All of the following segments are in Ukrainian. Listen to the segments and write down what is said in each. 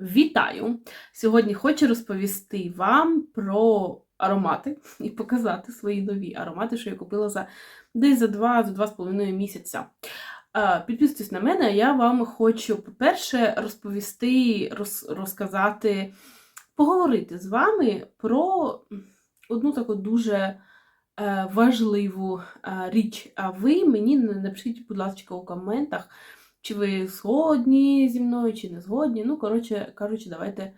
Вітаю! Сьогодні хочу розповісти вам про аромати і показати свої нові аромати, що я купила за десь за 2-2,5 місяця. Е, Підписуйтесь на мене, я вам хочу, по-перше, розповісти, роз, розказати, поговорити з вами про одну таку дуже е, важливу е, річ. А ви мені напишіть, будь ласка, у коментах. Чи ви згодні зі мною, чи не згодні. Ну, коротше кажучи, давайте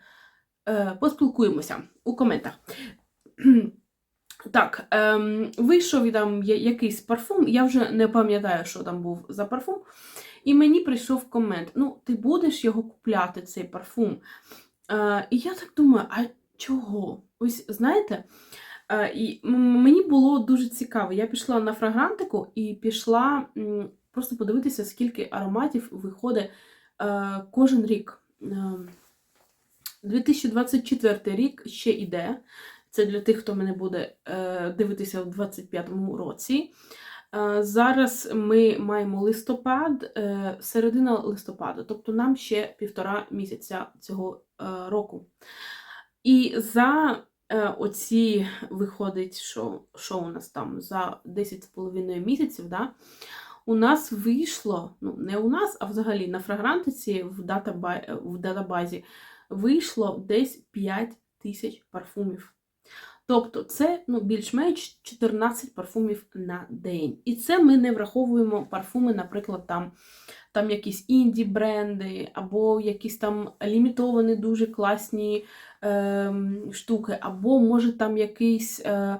е, поспілкуємося у коментах. Так, ем, вийшов там якийсь парфум, я вже не пам'ятаю, що там був за парфум. І мені прийшов комент: ну, ти будеш його купляти, цей парфум. Е, і я так думаю, а чого? Ось знаєте, е, і мені було дуже цікаво. Я пішла на фрагрантику і пішла просто подивитися, скільки ароматів виходить е, кожен рік. Е, 2024 рік ще йде. Це для тих, хто мене буде е, дивитися в 25-му році. Е, зараз ми маємо листопад, е, середина листопада, тобто нам ще півтора місяця цього е, року. І за е, оці виходить, що, що у нас там за 10,5 місяців, да, у нас вийшло, ну не у нас, а взагалі на фрагрантиці в, датаба, в датабазі вийшло десь 5 тисяч парфумів. Тобто це ну, більш-менш 14 парфумів на день. І це ми не враховуємо парфуми, наприклад, там там якісь інді бренди, або якісь там лімітовані дуже класні е, штуки, або може там якийсь е,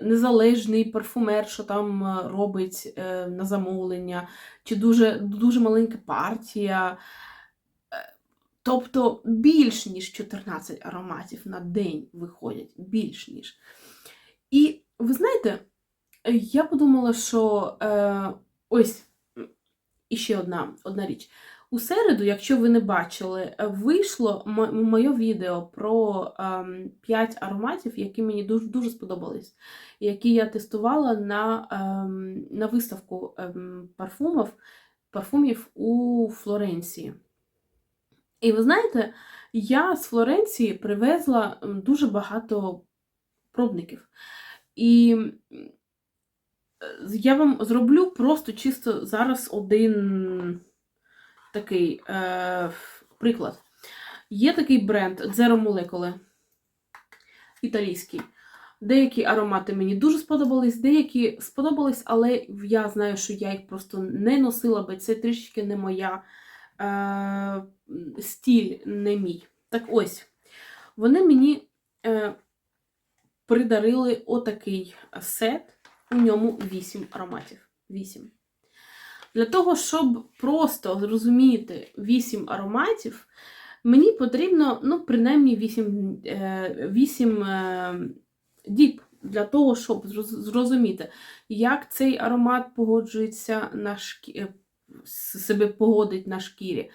незалежний парфумер, що там е, робить е, на замовлення, чи дуже, дуже маленька партія. Е, Тобто більш ніж 14 ароматів на день виходять, більш ніж. І ви знаєте, я подумала, що е, ось іще одна, одна річ. У середу, якщо ви не бачили, вийшло м- моє відео про ем, 5 ароматів, які мені дуже, дуже сподобались, які я тестувала на, ем, на виставку ем, парфумів, парфумів у Флоренції. І ви знаєте, я з Флоренції привезла дуже багато пробників. І е, я вам зроблю просто чисто зараз один такий е, приклад. Є такий бренд Zero Molecule, італійський. Деякі аромати мені дуже сподобались, деякі сподобались, але я знаю, що я їх просто не носила, бо це трішки не моя е, стіль, не мій. Так ось, вони мені е, придарили отакий сет, у ньому 8 ароматів. 8. Для того, щоб просто зрозуміти 8 ароматів, мені потрібно, ну, принаймні 8, е, 8 е, діб для того, щоб зрозуміти, як цей аромат погоджується на шкі... себе погодить на шкірі,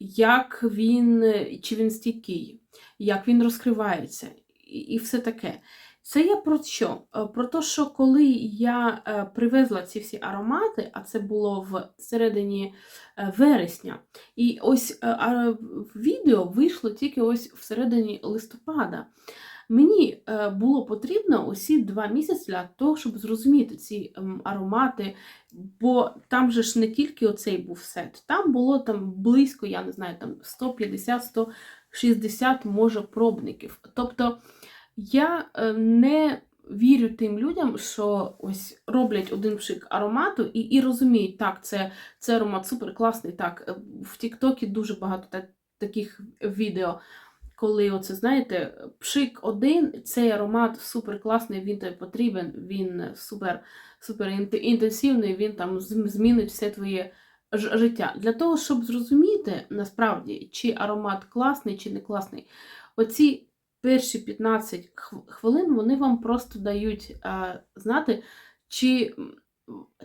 як він, е, чи він стійкий, як він розкривається, і, і все таке. Це я про що? Е, Про те, що коли я е, привезла ці всі аромати, а це було в середині е, вересня, і ось відео вийшло тільки ось всередині листопада. Мені було потрібно усі два місяці для того, щоб зрозуміти ці ем, аромати, бо там же ж не тільки оцей був сет, там було там близько, я не знаю, там 150-160 може пробників. Тобто я е, не вірю тим людям, що ось роблять один пшик аромату і, і розуміють, так, це, це аромат супер класний. Так, е, в Тіктокі дуже багато та- таких відео коли оце, знаєте, пшик один, цей аромат супер класний, він тобі потрібен, він супер, супер інтенсивний, він там змінить все твоє життя. Для того, щоб зрозуміти насправді, чи аромат класний, чи не класний, оці перші 15 хвилин вони вам просто дають знати, чи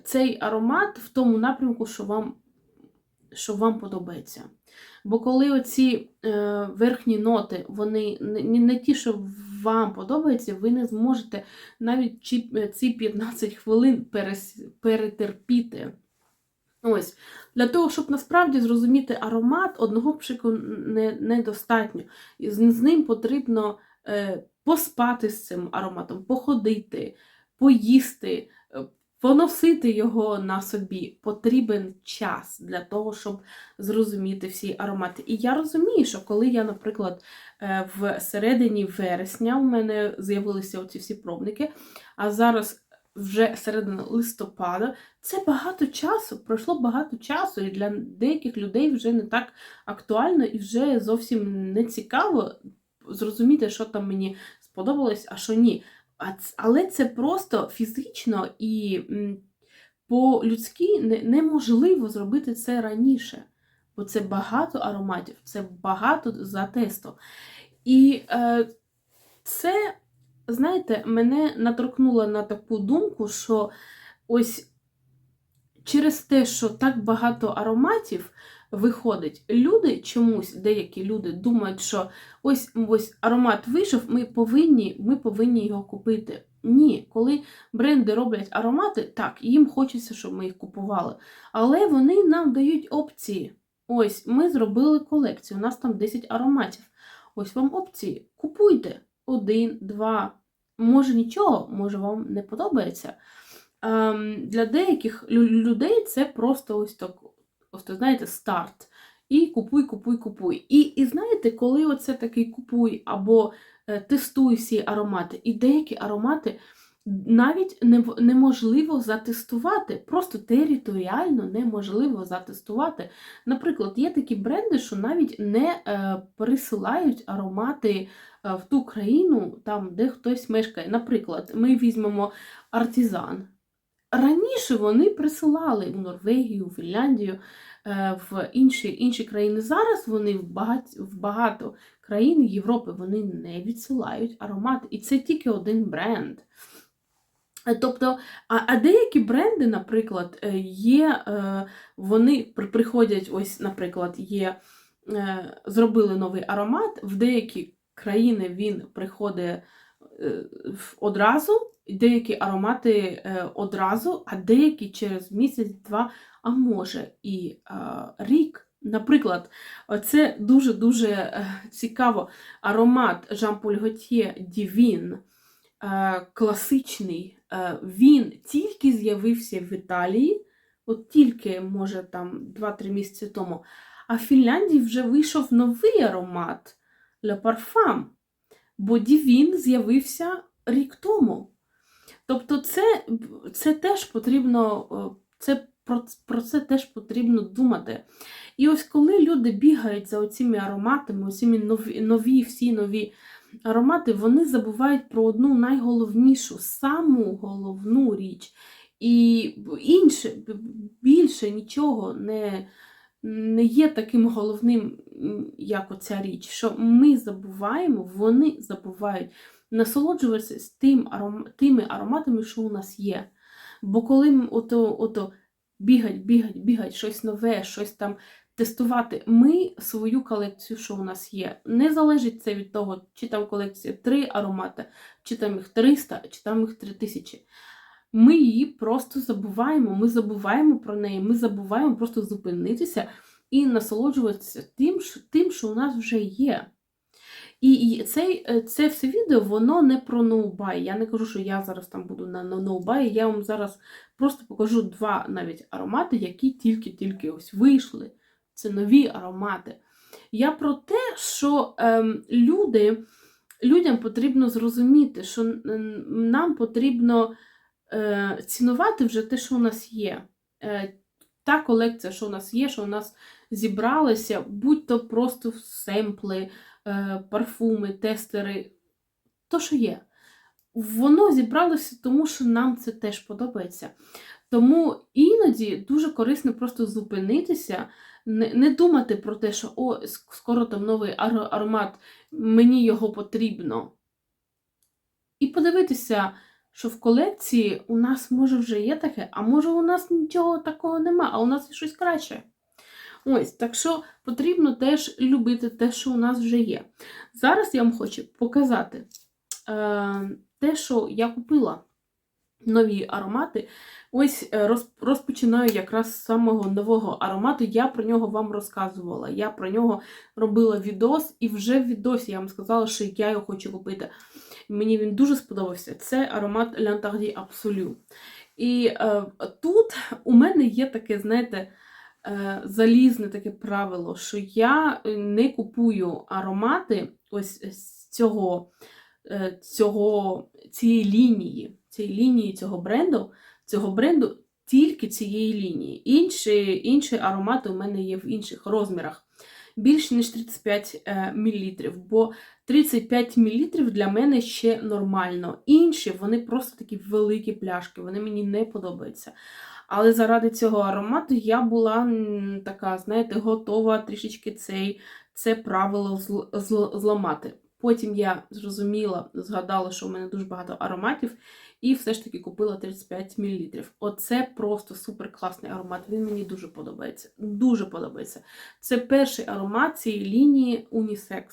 цей аромат в тому напрямку, що вам, що вам подобається. Бо коли оці е, верхні ноти, вони не, не, ті, що вам подобаються, ви не зможете навіть ці, ці 15 хвилин перетерпіти. Ось, для того, щоб насправді зрозуміти аромат, одного пшику недостатньо. З, з ним потрібно е, поспати з цим ароматом, походити, поїсти, е, поносити його на собі. Потрібен час для того, щоб зрозуміти всі аромати. І я розумію, що коли я, наприклад, е, в середині вересня у мене з'явилися оці всі пробники, а зараз вже середина листопада, це багато часу, пройшло багато часу, і для деяких людей вже не так актуально і вже зовсім не цікаво зрозуміти, що там мені сподобалось, а що ні. Але це просто фізично і по-людськи не- неможливо зробити це раніше. Бо це багато ароматів, це багато за тестом. І е, це, знаєте, мене наторкнуло на таку думку, що ось через те, що так багато ароматів виходить, люди чомусь, деякі люди думають, що ось ось аромат вийшов, ми повинні, ми повинні його купити. Ні, коли бренди роблять аромати, так, їм хочеться, щоб ми їх купували. Але вони нам дають опції. Ось, ми зробили колекцію, у нас там 10 ароматів. Ось вам опції. Купуйте один, два. Може нічого, може вам не подобається. Ем, для деяких людей це просто ось так, ось так, знаєте, старт. І купуй, купуй, купуй. І, і знаєте, коли оце такий купуй або е, тестуй всі аромати, і деякі аромати навіть неможливо затестувати, просто територіально неможливо затестувати. Наприклад, є такі бренди, що навіть не е, присилають аромати е, в ту країну, там, де хтось мешкає. Наприклад, ми візьмемо артизан. Раніше вони присилали в Норвегію, в Фінляндію, е, в інші, інші країни. Зараз вони в багато, в багато країн Європи вони не відсилають аромати. І це тільки один бренд. Е, Тобто, а, а деякі бренди, наприклад, е, є, е, вони приходять, ось, наприклад, є, зробили новий аромат, в деякі країни він приходить одразу, деякі аромати одразу, а деякі через місяць-два, а може і рік. Наприклад, це дуже-дуже цікаво. Аромат Gaultier Divine, е, класичний, він тільки з'явився в Італії, от тільки, може, там 2-3 місяці тому, а в Фінляндії вже вийшов новий аромат Le Parfum, бо Divine з'явився рік тому. Тобто, це, це теж потрібно, е, це, про, про це теж потрібно думати. І ось коли люди бігають за оціми ароматами, оціми нові, нові всі нові аромати, вони забувають про одну найголовнішу, саму головну річ. І інше, більше нічого не, не є таким головним, як оця річ, що ми забуваємо, вони забувають насолоджуватися тим, тими ароматами, що у нас є. Бо коли ото, ото бігать, бігать, бігать, щось нове, щось там тестувати, ми свою колекцію, що у нас є. Не залежить це від того, чи там колекція три аромати, чи там їх 300, чи там їх 3000. Ми її просто забуваємо, ми забуваємо про неї, ми забуваємо просто зупинитися і насолоджуватися тим, тим, що у нас вже є. І, цей, е, це все відео, воно не про ноубай. Я не кажу, що я зараз там буду на ноубай. Я вам зараз просто покажу два навіть аромати, які тільки-тільки ось вийшли. Це нові аромати. Я про те, що ем, люди, людям потрібно зрозуміти, що нам потрібно е, цінувати вже те, що у нас є. Е, та колекція, що у нас є, що у нас зібралася, будь-то просто семпли, е, парфуми, тестери, то, що є. Воно зібралося, тому що нам це теж подобається. Тому іноді дуже корисно просто зупинитися, не, не думати про те, що о, скоро там новий ар- аромат, мені його потрібно. І подивитися, що в колекції у нас може вже є таке, а може у нас нічого такого нема, а у нас є щось краще. Ось, так що потрібно теж любити те, що у нас вже є. Зараз я вам хочу показати е, те, що я купила. нові аромати. Ось е, роз- розпочинаю якраз з самого нового аромату. Я про нього вам розказувала. Я про нього робила відос, і вже в відосі я вам сказала, що я його хочу купити. Мені він дуже сподобався. Це аромат L'Interdit Absolu. І е, тут у мене є таке, знаєте, е, залізне таке правило, що я не купую аромати ось з цього, цього, цієї лінії, цієї лінії цього бренду, цього бренду тільки цієї лінії. Інші, інші аромати у мене є в інших розмірах. Більше ніж 35 е, мл, бо 35 мл для мене ще нормально. Інші вони просто такі великі пляшки, вони мені не подобаються. Але заради цього аромату я була така, знаєте, готова трішечки цей, це правило зл- зл- зламати. Потім я зрозуміла, згадала, що в мене дуже багато ароматів, і все ж таки купила 35 мл. Оце просто супер класний аромат. Він мені дуже подобається. Дуже подобається. Це перший аромат цієї лінії Unisex.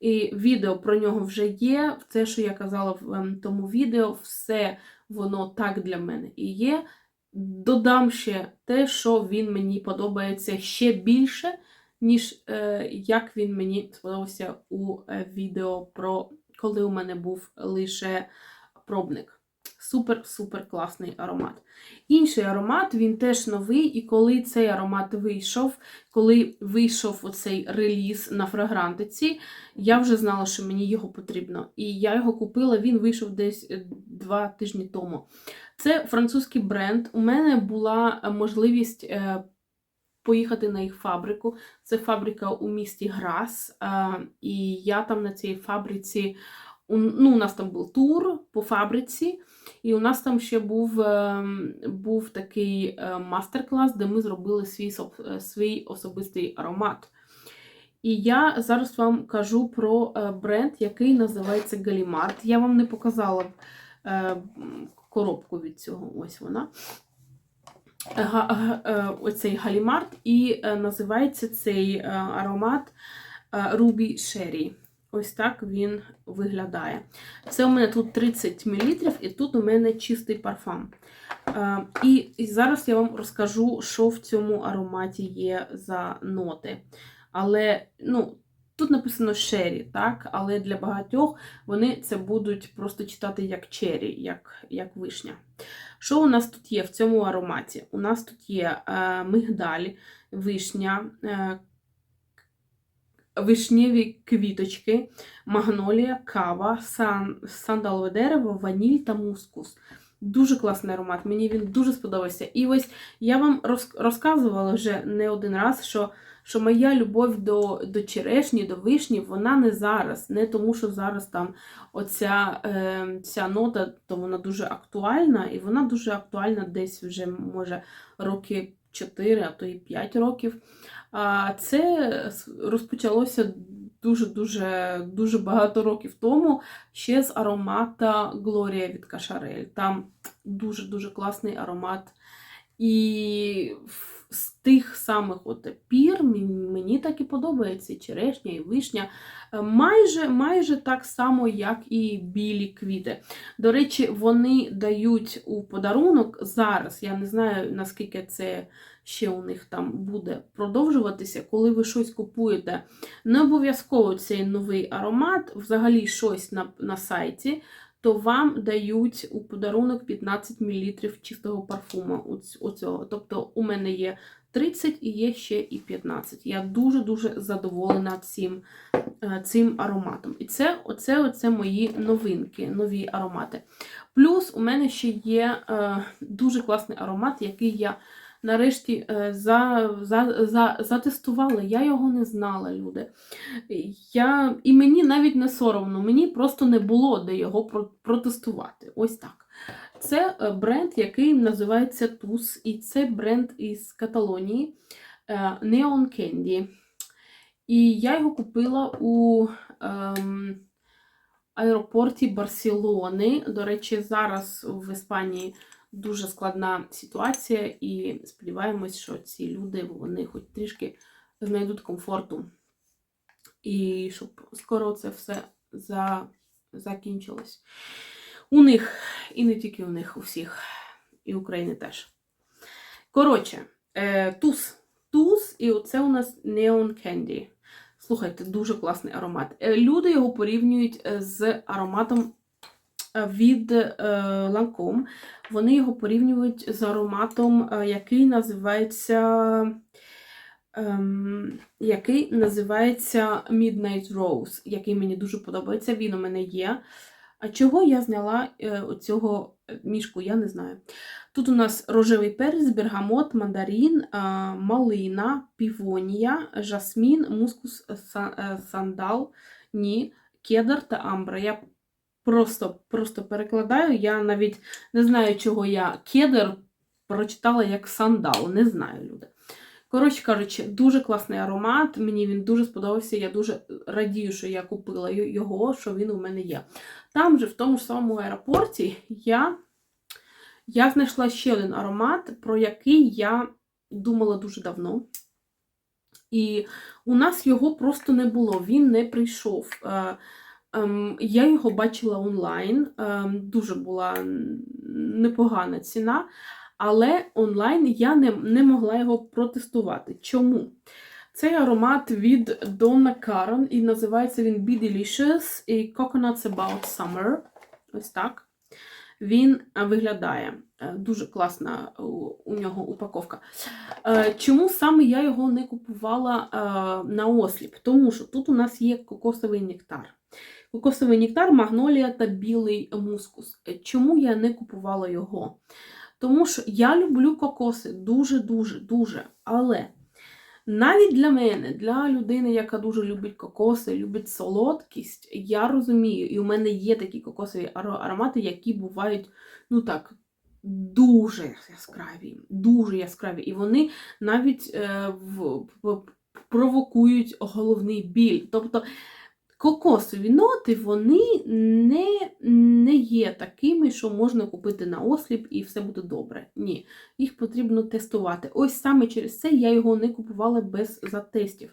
І відео про нього вже є. Те, що я казала в ем, тому відео, все воно так для мене і є. Додам ще те, що він мені подобається ще більше, ніж е, як він мені сподобався у е, відео про коли у мене був лише пробник. Супер-супер класний аромат. Інший аромат, він теж новий, і коли цей аромат вийшов, коли вийшов оцей реліз на фрагрантиці, я вже знала, що мені його потрібно. І я його купила, він вийшов десь е, два тижні тому. Це французький бренд. У мене була можливість поїхати на їх фабрику. Це фабрика у місті Грас. е, І я там на цій фабриці. Ну, у нас там був тур по фабриці, і у нас там ще був, е, був такий е, мастер-клас, де ми зробили свій, свій особистий аромат. І я зараз вам кажу про бренд, який називається Галімарт. Я вам не показала коробку від цього. Ось вона. Е, Оцей Галімарт, і е, називається цей е, аромат Ruby Sherry. Ось так він виглядає. Це у мене тут 30 мл, і тут у мене чистий парфум. І зараз я вам розкажу, що в цьому ароматі є за ноти. Але, ну, тут написано шері, так? Але для багатьох вони це будуть просто читати як чері, як, як вишня. Що у нас тут є в цьому ароматі? У нас тут є е, мигдаль, вишня, е, вишневі квіточки, магнолія, кава, сан, сандалове дерево, ваніль та мускус. Дуже класний аромат, мені він дуже сподобався. І ось я вам розказувала вже не один раз, що, що моя любов до, до черешні, до вишні, вона не зараз. Не тому, що зараз там оця е, ця нота, то вона дуже актуальна, і вона дуже актуальна десь вже, може, роки 4, а то і 5 років. А це розпочалося дуже-дуже дуже багато років тому ще з аромата Глорія від Кашарель. Там дуже-дуже класний аромат. І з тих самих от пір мені, так і подобається черешня, і вишня. Е, Майже, майже так само, як і білі квіти. До речі, вони дають у подарунок зараз. Я не знаю, наскільки це ще у них там буде продовжуватися, коли ви щось купуєте. Не обов'язково цей новий аромат, взагалі щось на, на сайті, то вам дають у подарунок 15 мл чистого парфуму. Оцього. Тобто у мене є 30 і є ще і 15. Я дуже-дуже задоволена цим, е, цим ароматом. І це оце, оце мої новинки, нові аромати. Плюс у мене ще є е, дуже класний аромат, який я нарешті е, за, за, за, затестувала. Я його не знала, люди. Я, і мені навіть не соромно, мені просто не було де його протестувати. Ось так. Це е, бренд, який називається TUS, і це бренд із Каталонії е, Neon Candy. І я його купила у ем, аеропорті Барселони. До речі, зараз в Іспанії дуже складна ситуація, і сподіваємось, що ці люди вони хоч трішки знайдуть комфорту. І щоб скоро це все за... закінчилось. У них, і не тільки у них, у всіх, і України теж. Коротше, е, туз. Туз, і оце у нас Neon Candy. Слухайте, дуже класний аромат. Е, Люди його порівнюють е, з ароматом від е, Lancome. Вони його порівнюють з ароматом, е, який називається. Ем, який називається Midnight Rose, який мені дуже подобається. Він у мене є. А чого я зняла е, оцього мішку, я не знаю. Тут у нас рожевий перець, бергамот, мандарин, е, малина, півонія, жасмін, мускус, са- е, сандал, ні, кедр та амбра. Я просто, просто перекладаю. Я навіть не знаю, чого я кедр прочитала як сандал. Не знаю, люди. Коротше кажучи, дуже класний аромат. Мені він дуже сподобався. Я дуже радію, що я купила його, що він у мене є. Там же, в тому ж самому аеропорті, я, я знайшла ще один аромат, про який я думала дуже давно. І у нас його просто не було, він не прийшов. Е, ем, Я його бачила онлайн, ем, дуже була непогана ціна, але онлайн я не, не могла його протестувати. Чому? Цей аромат від Donna Karan і називається він Be Delicious і Coconuts About Summer. Ось так. Він е, виглядає е, дуже класна у, у нього упаковка. Е, Чому саме я його не купувала е, на осліп? Тому що тут у нас є кокосовий нектар. Кокосовий нектар, магнолія та білий мускус. Е, Чому я не купувала його? Тому що я люблю кокоси дуже-дуже, дуже. Але навіть для мене, для людини, яка дуже любить кокоси, любить солодкість, я розумію, і у мене є такі кокосові аромати, які бувають, ну так, дуже яскраві, дуже яскраві. І вони навіть е, в- провокують головний біль. Тобто кокосові ноти, вони не, не є такими, що можна купити на осліп і все буде добре. Ні, їх потрібно тестувати. Ось саме через це я його не купувала без затестів.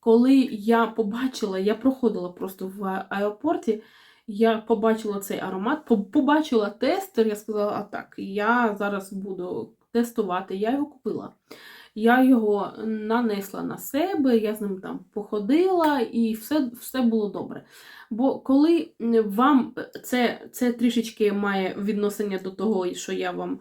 Коли я побачила, я проходила просто в аеропорті, я побачила цей аромат, побачила тестер, я сказала, а так, я зараз буду тестувати, я його купила. Я його нанесла на себе, я з ним там походила, і все, все було добре. Бо коли вам це, це трішечки має відношення до того, що я вам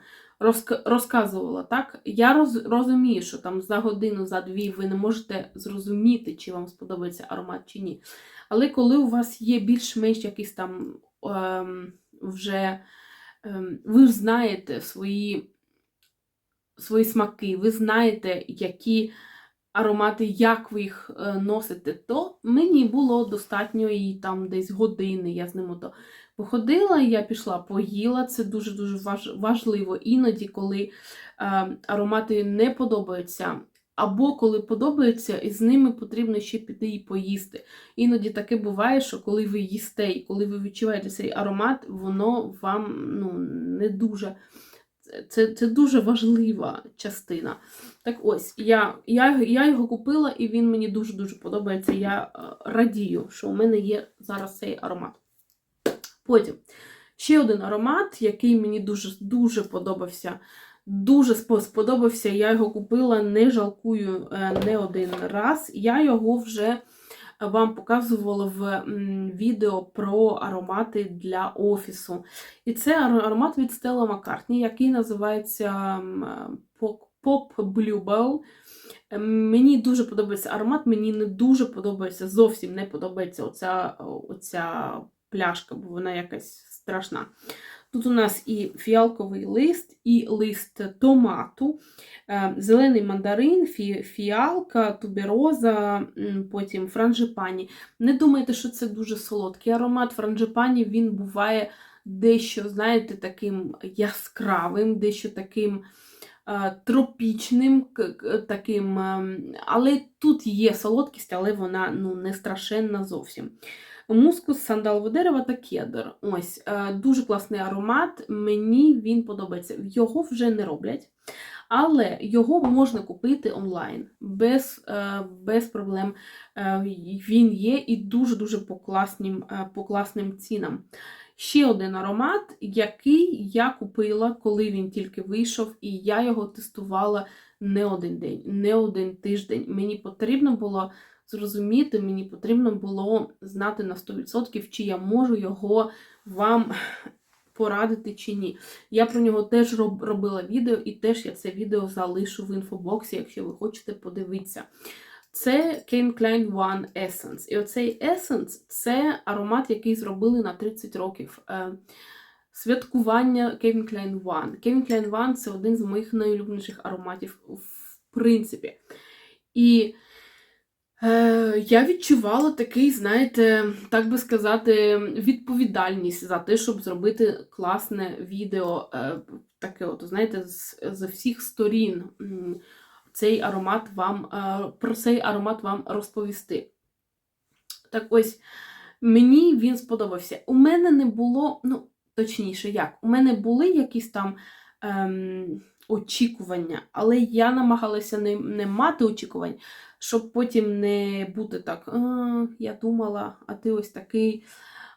розказувала, так? Я роз, розумію, що там за годину, за дві ви не можете зрозуміти, чи вам сподобається аромат чи ні. Але коли у вас є більш-менш якийсь там ем, вже ем, ви знаєте свої, свої смаки, ви знаєте, які аромати, як ви їх е, носите, то мені було достатньо і там десь години. Я з ним ото походила, я пішла, поїла. Це дуже-дуже важливо. Іноді, коли е, аромати не подобаються. Або коли подобається, і з ними потрібно ще піти і поїсти. Іноді таке буває, що коли ви їсте, і коли ви відчуваєте цей аромат, воно вам ну, не дуже. Це, це дуже важлива частина. Так ось, я, я, я його купила, і він мені дуже-дуже подобається. Я е, радію, що у мене є зараз цей аромат. Потім ще один аромат, який мені дуже, дуже подобався. Дуже сподобався. Я його купила, не жалкую е, не один раз. Я його вже вам показувала в відео про аромати для офісу. І це аромат від Stella McCartney, який називається Pop Bluebell. Е, Мені дуже подобається аромат, мені не дуже подобається, зовсім не подобається оця, оця пляшка, бо вона якась страшна. Тут у нас і фіалковий лист, і лист томату, е, зелений мандарин, фі- фіалка, тубероза, потім франжипані. Не думайте, що це дуже солодкий аромат. Франжипані він буває дещо, знаєте, таким яскравим, дещо таким е, тропічним, таким, ем, але тут є солодкість, але вона ну, не страшенна зовсім. Мускус, сандалове дерево та кедр. Ось е, дуже класний аромат. Мені він подобається. Його вже не роблять, але його можна купити онлайн без, е, без проблем. Е, Він є і дуже-дуже по класним, по класним цінам. ще один аромат, який я купила, коли він тільки вийшов, і я його тестувала не один день, не один тиждень. Мені потрібно було зрозуміти, мені потрібно було знати на 100%, чи я можу його вам порадити чи ні. Я про нього теж робила відео, і теж я це відео залишу в інфобоксі, якщо ви хочете подивитися. Це Calvin Klein One Essence. І оцей Essence – це аромат, який зробили на 30 років. Е, Святкування Calvin Klein One. Calvin Klein One – це один з моїх найулюбленіших ароматів в принципі. І я відчувала такий, знаєте, так би сказати, відповідальність за те, щоб зробити класне відео, е, таке, от, знаєте, з, з всіх сторін. Цей аромат вам е, про цей аромат вам розповісти. Так ось, мені він сподобався. У мене не було, ну, точніше, як, у мене були якісь там ем, очікування, але я намагалася не, не мати очікувань, щоб потім не бути так, «А, я думала, а ти ось такий.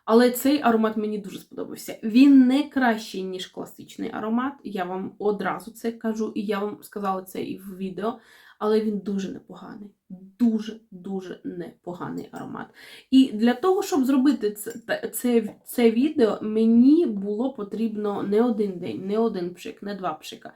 Але цей аромат мені дуже сподобався. Він не кращий, ніж класичний аромат. Я вам одразу це кажу, і я вам сказала це і в відео. Але він дуже непоганий. Дуже-дуже непоганий аромат. І для того, щоб зробити це, це, це відео, мені було потрібно не один день, не один пшик, не два пшика,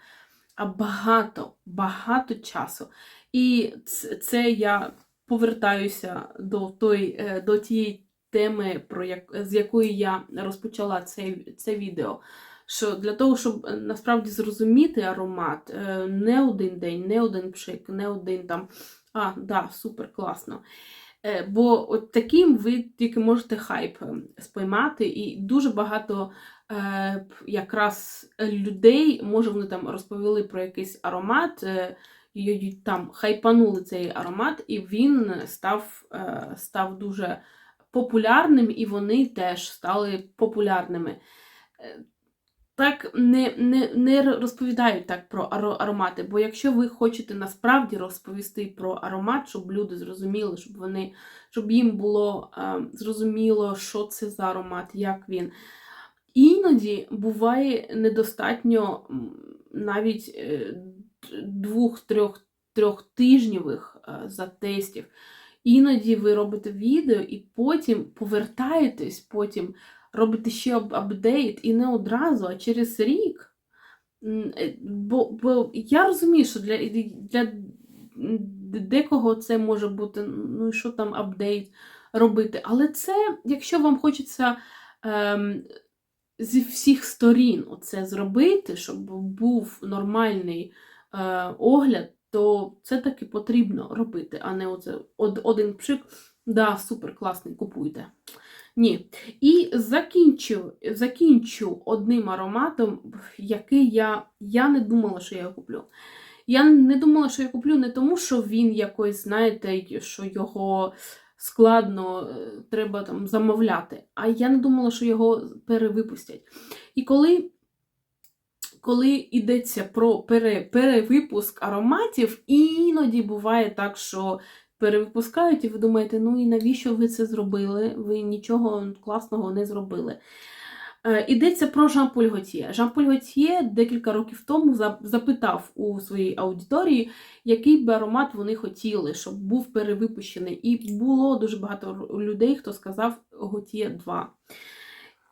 а багато, багато часу. І це, я повертаюся до, той, е, до тієї теми, про як, з якої я розпочала це, це відео. Що для того, щоб е, насправді зрозуміти аромат, е, не один день, не один пшик, не один там. А, да, супер, класно. Бо от таким ви тільки можете хайп спіймати, і дуже багато якраз людей, може, вони там розповіли про якийсь аромат, е, там хайпанули цей аромат, і він став, е, став дуже популярним, і вони теж стали популярними. Е, Так не, не, не розповідають так про аромати, бо якщо ви хочете насправді розповісти про аромат, щоб люди зрозуміли, щоб вони, щоб їм було е, зрозуміло, що це за аромат, як він. Іноді буває недостатньо навіть е, двох-трьох трьох тижнівих е, затестів. Іноді ви робите відео і потім повертаєтесь, потім робите ще апдейт і не одразу, а через рік. Е, Бо, бо я розумію, що для, для декого це може бути, ну і що там апдейт робити. Але це, якщо вам хочеться ем, зі всіх сторін оце зробити, щоб був нормальний е, огляд, то це таки потрібно робити, а не оце од, один пшик. Да, супер, класний, купуйте. Ні. І закінчу, закінчу одним ароматом, який я, я не думала, що я куплю. Я не думала, що я куплю не тому, що він якось, знаєте, що його складно е, треба там замовляти, а я не думала, що його перевипустять. І коли, коли йдеться про пере, перевипуск ароматів, іноді буває так, що перевипускають, і ви думаєте, ну і навіщо ви це зробили? Ви нічого класного не зробили. Е, Йдеться про Жан-Поль Готьє. Жан-Поль Готьє декілька років тому запитав у своїй аудиторії, який би аромат вони хотіли, щоб був перевипущений. І було дуже багато людей, хто сказав Готьє 2.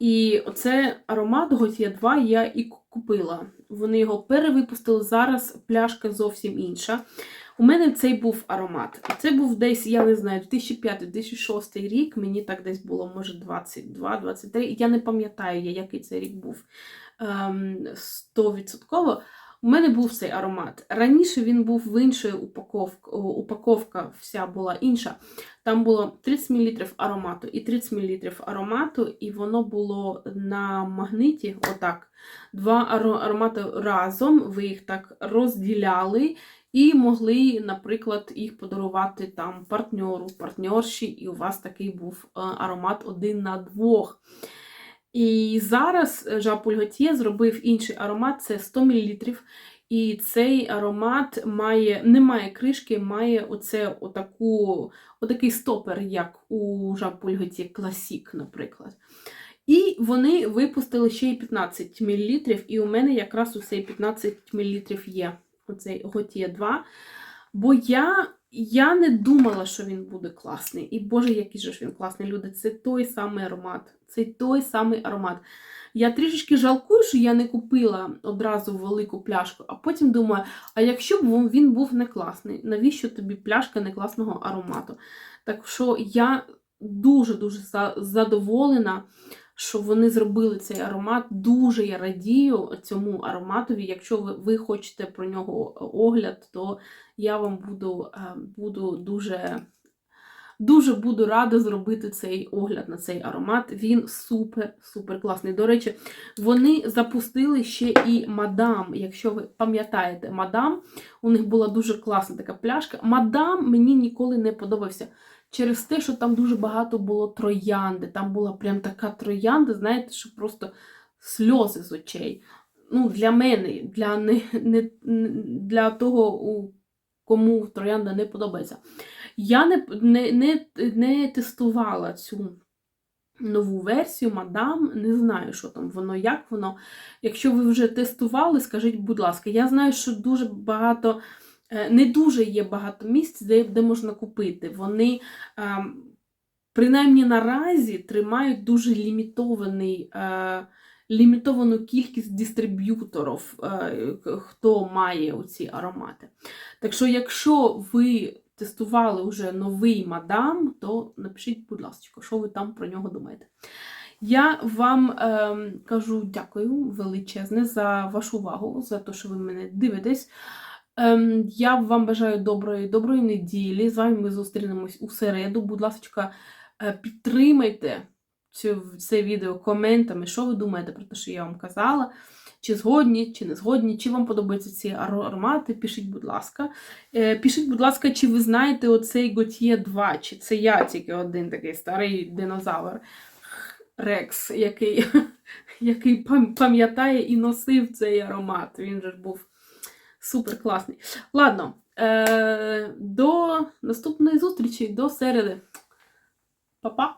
І оце аромат Готьє 2 я і купила. Вони його перевипустили. Зараз пляшка зовсім інша. У мене цей був аромат. Це був десь, я не знаю, 2005-2006 рік. Мені так десь було, може, 22-23. Я не пам'ятаю, який це рік був ем, 100%. У мене був цей аромат. Раніше він був в іншої упаковки, упаковка вся була інша. Там було 30 мл аромату і 30 мл аромату, і воно було на магниті, отак. Два аромати разом, ви їх так розділяли і могли, наприклад, їх подарувати там партнеру, партнерші, і у вас такий був е, аромат один на двох. І зараз Жан-Поль Готьє зробив інший аромат, це 100 мл. І цей аромат має, не має кришки, має оце, отаку, отакий стопер, як у Жан-Поль Готьє Класік, наприклад. І вони випустили ще й 15 мл, і у мене якраз у цей 15 мл є оцей Готє 2. Бо я, я не думала, що він буде класний. І Боже, який же ж він класний, люди. Це той самий аромат. Це той самий аромат. Я трішечки жалкую, що я не купила одразу велику пляшку, а потім думаю, а якщо б він був не класний, навіщо тобі пляшка не класного аромату? Так що я дуже-дуже задоволена, що вони зробили цей аромат. Дуже я радію цьому ароматові. Якщо ви, ви хочете про нього огляд, то я вам буду, е, буду дуже. Дуже буду рада зробити цей огляд на цей аромат. Він супер-супер класний. До речі, вони запустили ще і мадам. Якщо ви пам'ятаєте, мадам, у них була дуже класна така пляшка. Мадам мені ніколи не подобався. Через те, що там дуже багато було троянди. Там була прям така троянда, знаєте, що просто сльози з очей. Ну, для мене, для, не, не, для того, у кому троянда не подобається. Я не, не, не, не тестувала цю нову версію, мадам, не знаю, що там воно, як воно. Якщо ви вже тестували, скажіть, будь ласка, я знаю, що дуже багато, не дуже є багато місць, де, де можна купити. Вони, ем, принаймні наразі, тримають дуже лімітований. е, Лімітовану кількість дистриб'юторів, е, хто має оці аромати. Так що, якщо ви тестували вже новий мадам, то напишіть, будь ласка, що ви там про нього думаєте. Я вам ем, кажу дякую величезне за вашу увагу, за те, що ви мене дивитесь. Ем, я вам бажаю доброї, доброї неділі. З вами ми зустрінемось у середу. Будь ласка, е, підтримайте це відео коментами, що ви думаєте про те, що я вам казала. Чи згодні, чи не згодні, чи вам подобаються ці аромати, пишіть, будь ласка. Е, пишіть, будь ласка, чи ви знаєте оцей Gautier 2, чи це я тільки один такий старий динозавр Рекс, який, який пам'ятає і носив цей аромат. Він же ж був супер класний. Ладно, е, до наступної зустрічі, до середи. Па-па!